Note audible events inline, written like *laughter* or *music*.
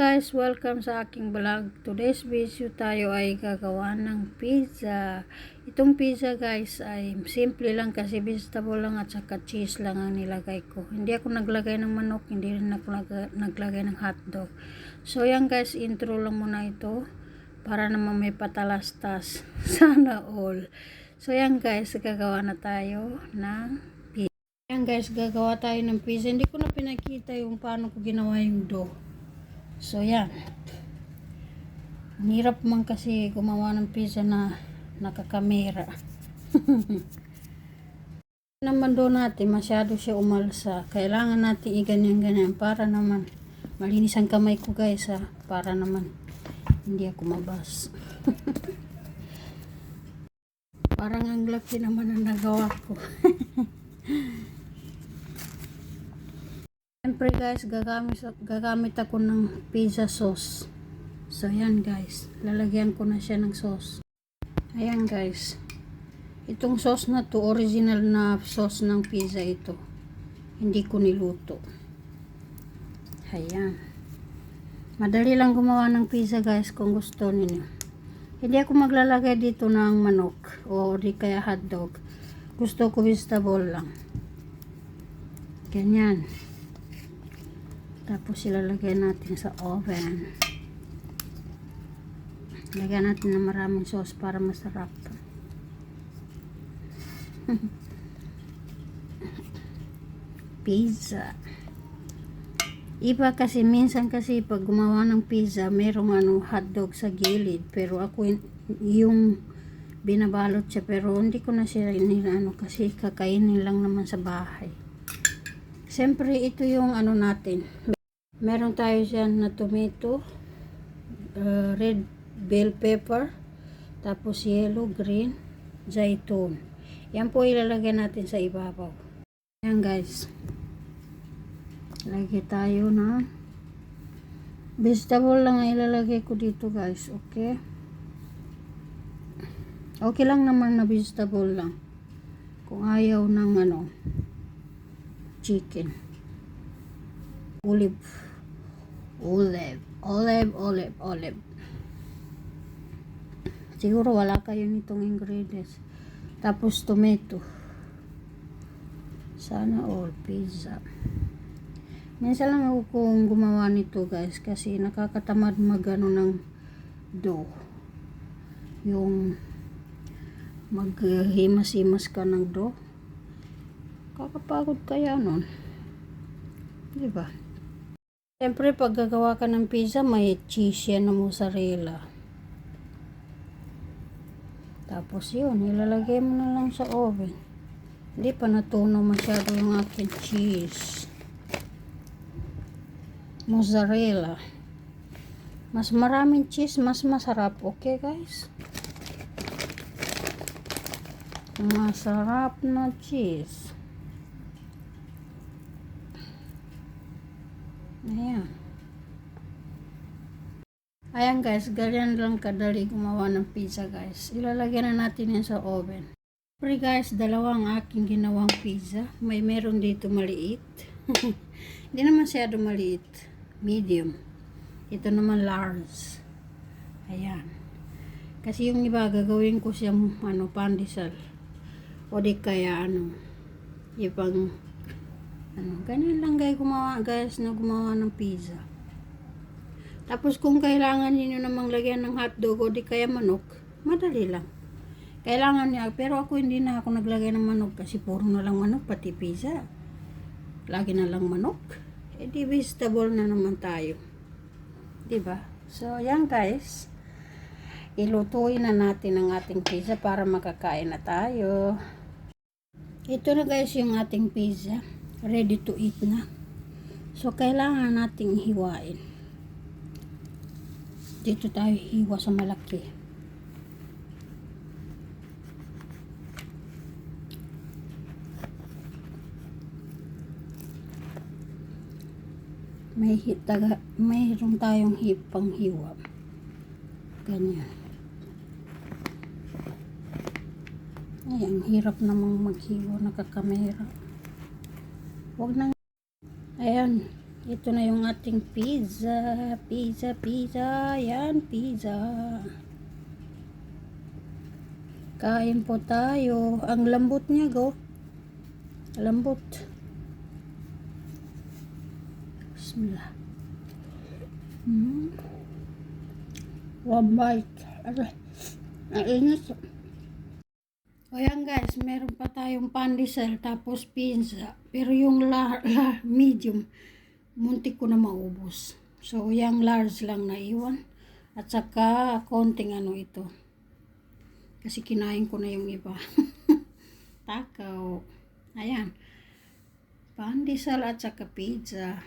guys, welcome sa aking vlog. Today's video tayo ay gagawa ng pizza. Itong pizza guys ay simple lang kasi vegetable lang at saka cheese lang ang nilagay ko. Hindi ako naglagay ng manok, hindi rin ako nag- naglagay ng hotdog. So yan guys, intro lang muna ito para naman may patalastas. *laughs* Sana all. So yan guys, gagawa na tayo ng pizza. Yan guys, gagawa tayo ng pizza. Hindi ko na pinakita yung paano ko ginawa yung dough. So, yan. Hirap man kasi gumawa ng pizza na nakakamera. *laughs* naman doon natin, masyado siya umalsa. Kailangan natin iganyan-ganyan para naman malinis ang kamay ko guys ha. Para naman hindi ako mabas. *laughs* Parang ang laki naman ang nagawa ko. *laughs* Siyempre guys, gagamit, gagamit ako ng pizza sauce. So yan guys, lalagyan ko na siya ng sauce. Ayan guys. Itong sauce na to, original na sauce ng pizza ito. Hindi ko niluto. Ayan. Madali lang gumawa ng pizza guys kung gusto niyo. Hindi ako maglalagay dito ng manok o di kaya hotdog. Gusto ko vegetable lang. Ganyan. Tapos ilalagay natin sa oven. Lagyan natin ng maraming sauce para masarap. *laughs* pizza. Iba kasi minsan kasi pag gumawa ng pizza, merong ano hotdog sa gilid, pero ako yun- yung binabalot siya pero hindi ko na siya inilano kasi kakainin lang naman sa bahay. Siyempre ito yung ano natin. Meron tayo dyan na tomato, uh, red bell pepper, tapos yellow, green, zaitun. Yan po ilalagay natin sa ibabaw. Yan guys. Lagay tayo na vegetable lang ang ilalagay ko dito guys. Okay? Okay lang naman na vegetable lang. Kung ayaw ng ano, chicken. Olive. Olive. Olive, olive, olive. Siguro wala kayo nitong ingredients. Tapos tomato. Sana all pizza. Minsan lang ako kung gumawa nito guys kasi nakakatamad magano ng dough. Yung maghimas-himas ka ng dough. Kakapagod kaya nun. Di ba? Siyempre, pag gagawa ka ng pizza, may cheese yan na mozzarella. Tapos yun, ilalagay mo na lang sa oven. Hindi pa natunaw masyado yung aking cheese. Mozzarella. Mas maraming cheese, mas masarap. Okay, guys? Masarap na cheese. Ayan. Ayan guys, ganyan lang kadali gumawa ng pizza guys. Ilalagyan na natin yan sa oven. Pre guys, dalawang aking ginawang pizza. May meron dito maliit. *laughs* Hindi naman masyado maliit. Medium. Ito naman large. Ayan. Kasi yung iba gagawin ko siyang ano, pandesal. O di kaya ano, ibang ano, ganyan lang guys gumawa guys na gumawa ng pizza. Tapos kung kailangan niyo namang lagyan ng hotdog o di kaya manok, madali lang. Kailangan niya, pero ako hindi na ako naglagay ng manok kasi puro na lang manok pati pizza. Lagi na lang manok. Eh di vegetable na naman tayo. ba? So yan guys. Ilutuin na natin ang ating pizza para makakain na tayo. Ito na guys yung ating pizza. Ready to eat na. So kailangan nating hiwain. Dito tayo hiwa sa malaki. May hitaga, mayroon tayong hipang hiwa. Ganyan. Ay, ang hirap namang maghiwa nakakamera. Huwag nang Ayan. Ito na yung ating pizza. Pizza, pizza. Yan, pizza. Kain po tayo. Ang lambot niya, go. Lambot. Bismillah. Hmm. One bite. Aray. Ang init. O yan guys, meron pa tayong pandesal tapos pizza. Pero yung la, la, medium, muntik ko na maubos. So yung large lang na iwan. At saka konting ano ito. Kasi kinain ko na yung iba. *laughs* Takaw. Ayan. Pandesal at saka pizza.